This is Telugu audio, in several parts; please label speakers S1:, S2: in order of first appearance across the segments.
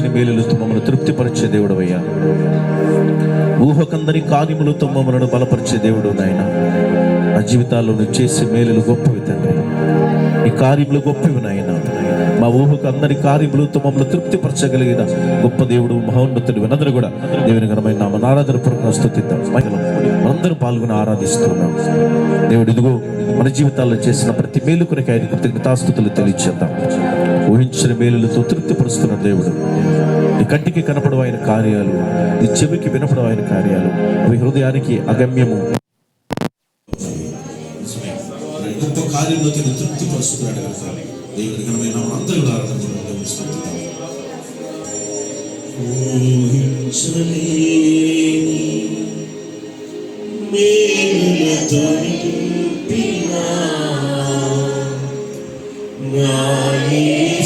S1: ఊహించని మేలులతో మమ్మల్ని తృప్తిపరిచే దేవుడు అయ్యా ఊహకందని కార్యములతో మమ్మలను బలపరిచే దేవుడు నాయన. నా జీవితాల్లో నువ్వు చేసే మేలులు గొప్పవి తండ్రి. ఈ కార్యములు గొప్పవి నాయన. మా ఊహకు అందరి కార్యములతో మమ్మల్ని తృప్తిపరచగలిగిన గొప్ప దేవుడు మహోన్నతుడు అందరూ కూడా దేవుని ఘనమైన నామ ఆరాధన స్థుతిద్దాం మనందరూ పాల్గొని ఆరాధిస్తున్నాం. దేవుడు ఇదిగో మన జీవితాల్లో చేసిన ప్రతి మేలు కొరకు ఆయన కృతజ్ఞతాస్థుతులు తెలియచేద్దాం. ఊహించిన మేలులతో తృప్తిపరుస్తున్న దేవుడు. నీ కంటికి కనపడవు ఆయన కార్యాలు నీ చెవికి వినపడవు ఆయన కార్యాలు. అవి హృదయానికి అగమ్యము. గొప్ప కార్యంలో తృప్తిపరుస్తున్నాడు కనుక దేవుడి ఘనమైన అందరూ ఆరాధించడం
S2: ఊహించలేని మేలులతో నా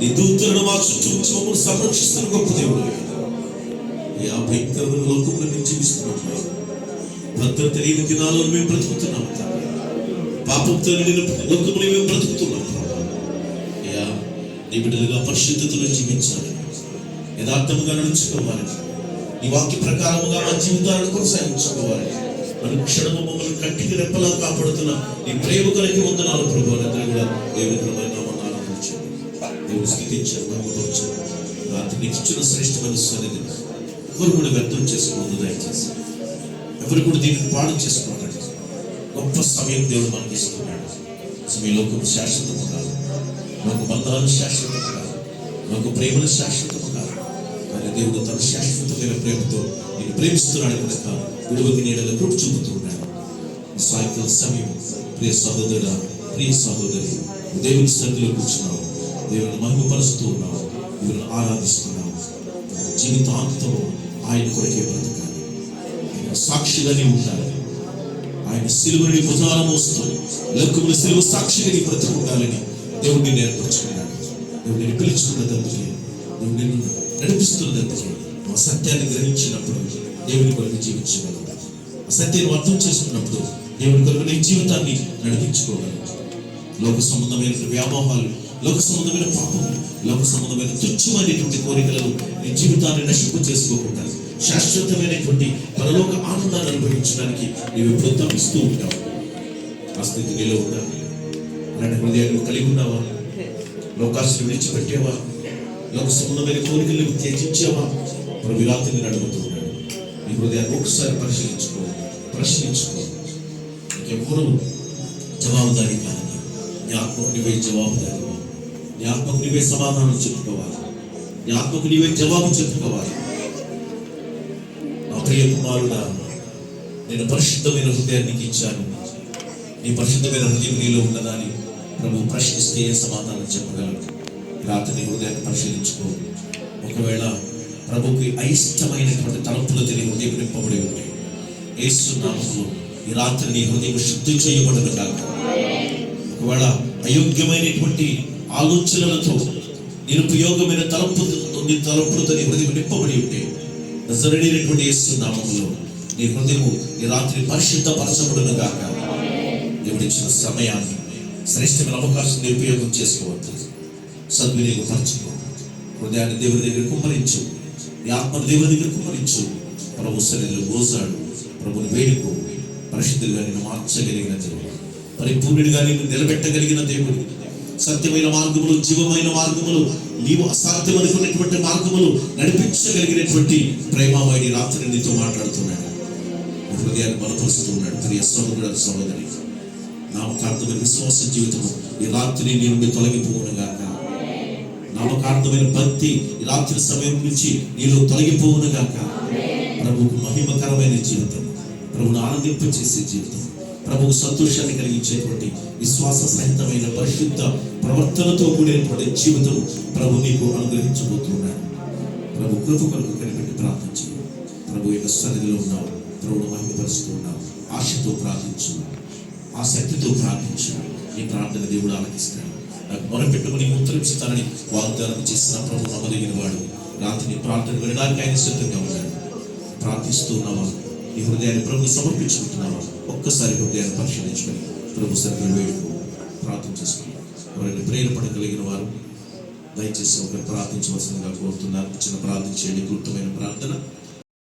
S2: నీ దూతులను మా చుట్టూ ఉంచి మమ్మల్ని సంరక్షిస్తున్న గొప్ప దేవుడు. ఈ ఆ భయంకరమైన లోకంలో మేము జీవిస్తున్నాం నాయన. భద్రత లేని దినాలలో మేము బ్రతుకుతున్నాం పాపంతో నిండిన లోకంలో మేము బ్రతుకుతున్నాం అయ్యా నీ బిడ్డలుగా పరిశుద్ధతలో జీవించాలి. యథార్థముగా నడుచుకోవాలి. నీ వాక్య ప్రకారముగా మా జీవితాలను కొనసాగించుకోవాలి. మనం క్షణము మమ్మల్ని కంటికి రెప్పలా కాపాడుతున్న నీ ప్రేమ కలిగి వందనాలు ప్రభు. అందరూ కూడా దేవుని దేవుని స్థితించావు మహిమపరచారు రాత్రి నీకు ఇచ్చిన శ్రేష్టమైన సన్నిధి ఎవరు కూడా వ్యర్థం చేసుకోవద్దు దయచేసి ఎవరు కూడా దీనిని పాడు చేసుకున్నాడు. గొప్ప సమయం దేవుడు మనకి ఇస్తున్నాడు. అసలు మీ లోకం శాశ్వతము కాదు. లోక బంధాలు శాశ్వతము కాదు. లోక ప్రేమలు శాశ్వతము కాదు. కానీ దేవుడు తన శాశ్వతమైన ప్రేమతో నేను ప్రేమిస్తున్నాడు కనుక విడువకి నీడల కృప చూపుతున్నాడు. ఈ సాయంకాల సమయం ప్రియ సహోదరుడ ప్రియ సహోదరి దేవుని సన్నిధిలో కూర్చున్నావు. దేవుని మహిమపరుస్తూ ఉన్నావు. దేవుని ఆరాధిస్తున్నావు. జీవితాంతము ఆయన కొరకే బ్రతకాలి. ఆయన సాక్షిగానే ఉండాలి. ఆయన సిలువని భుజాల మోస్తూ లక్కుల సిలువ సాక్షిగా నీ బ్రతుకుండాలని దేవుడు నిన్ను ఏర్పరచుకున్నాడు. దేవుడు నిన్ను పిలుచుకున్నదందుకే దేవుడు నడిపిస్తున్నదందుకే సత్యాన్ని గ్రహించినప్పుడు దేవుని కొరకు జీవించగలవు. ఆ సత్యాన్ని అర్థం చేసుకున్నప్పుడు దేవుని కొరకు నీ జీవితాన్ని నడిపించుకోగలవు. లోక సంబంధమైన వ్యామోహాలు లోక సంబంధమైన పాపములు లోక సంబంధమైన తుచ్చమైనటువంటి కోరికలను నీ జీవితాన్ని నశింపు చేసుకోకుండా శాశ్వతమైనటువంటి పరలోక ఆనందాన్ని అనుభవించడానికి నీవు ఎప్పుడు తప్పిస్తూ ఉంటావు. ఆ స్థితి నీలో ఉండాలి అలాంటి హృదయాన్ని కలిగి ఉన్నావా? లోకాశని విడిచిపెట్టేవా? లోక సంబంధమైన కోరికలను త్యజించావా? ప్రభు రాత్రిని నడుపుతున్నాడు నీ హృదయాన్ని ఒకసారి పరిశీలించుకో ప్రశ్నించుకో. ఇంకెవరు జవాబుదారీ కాదు నీ ఆత్మకు నీ ఆత్మకు నీవే సమాధానం చెప్పుకోవాలి. నీ ఆత్మకు నీవే జవాబు చెప్పుకోవాలి. నా ప్రియ కుమారుడా నేను పరిశుద్ధమైన హృదయాన్ని ఇచ్చాను. నీ పరిశుద్ధమైన హృదయం నీలో ఉన్నదని ప్రభు ప్రశ్నిస్తే ఏ సమాధానం చెప్పగలడు? రాత్రి నీ హృదయాన్ని పరిశీలించుకో. ఒకవేళ ప్రభుకి అయిష్టమైనటువంటి తలంపులతో నీ హృదయం నింపబడి ఉంటే యేసు ఈ రాత్రి నీ హృదయం శుద్ధి చేయబడదు కాక ఒకవేళ అయోగ్యమైనటువంటి ఆలోచనలతో నిరుపయోగమైన తలంపు నీ తలంపులతో నీ హృదయం నింపబడి ఉంటే నజరడైనటువంటి ఇస్తున్నామంలో నీ హృదయము ఈ రాత్రి పరిశుద్ధపరచబడును గాక. దేవుడిచ్చిన సమయాన్ని శ్రేష్టమైన అవకాశం నిరుపయోగం చేసుకోవద్దు. సద్వినియోగపరచుకో హృదయాన్ని దేవుని దగ్గర కుమ్మరించు. నీ ఆత్మను దేవుని దగ్గర కుమ్మరించు. ప్రభు శరీరం గోసాడు ప్రభుని వేడుకో. పరిశుద్ధులుగా నేను మార్చగలిగిన దేవుడు. పరిపూర్ణుడిగా నేను నిలబెట్టగలిగిన దేవుడు. సత్యమైన మార్గములు జీవమైన మార్గములు నీవు అసాధ్యం అనుకున్నటువంటి మార్గములు నడిపించగలిగినటువంటి ప్రేమమైన రాత్రి నీతో మాట్లాడుతున్నాడు. హృదయాన్ని బలపరుస్తూ ఉన్నాడు ప్రియ సహోదరుడు సహోదరి నామకార్థమైన విశ్వాస జీవితము ఈ రాత్రి నీ నుండి తొలగిపోవునుగాక. నామకార్థమైన భక్తి ఈ రాత్రి సమయం నుంచి నీలో తొలగిపోవునుగాక. ప్రభుకు మహిమకరమైన జీవితం ప్రభును ఆనందింపచేసే జీవితం. ప్రభువు సంతోషాన్ని కలిగించేటువంటి విశ్వాస సహితమైన పరిశుద్ధ ప్రవర్తనతో కూడినటువంటి జీవితం ప్రభు నీకు అనుగ్రహించబోతున్నాడు. ప్రభు కృప కొరకు కనిపెట్టి ప్రార్థన చేయి ప్రభు యొక్క సన్నిధిలో ఉన్నావు. ప్రభుడు మహిమపరుస్తూ ఉన్నావు. ఆశతో ప్రార్థించు ఆ శక్తితో ప్రార్థించు ఈ ప్రార్థన దేవుడు ఆలకిస్తాడు. నాకు మొరపెట్టుకుని ఉత్తరిస్తానని వాగ్దానం చేసిన ప్రభు నమ్మదగిన వాడు. రాత్రి ప్రార్థన వినడానికి ఆయన సిద్ధంగా ఉన్నాడు. ప్రార్థిస్తూ ప్రార్థిస్తున్నావా ఈ హృదయాన్ని ప్రభు సమర్పించుకుంటున్నావా ఒక్కసారి హృదయాన్ని పరిశీలించుకొని ప్రభు సరిగ్గా వేడుకో ప్రార్థన చేసుకుని ఎవరైనా ప్రేరపడగలిగిన వారు దయచేసి ఒక ప్రార్థించవలసిందిగా కోరుతున్నారు. చిన్న ప్రార్థన చేయండి గుర్తమైన ప్రార్థన.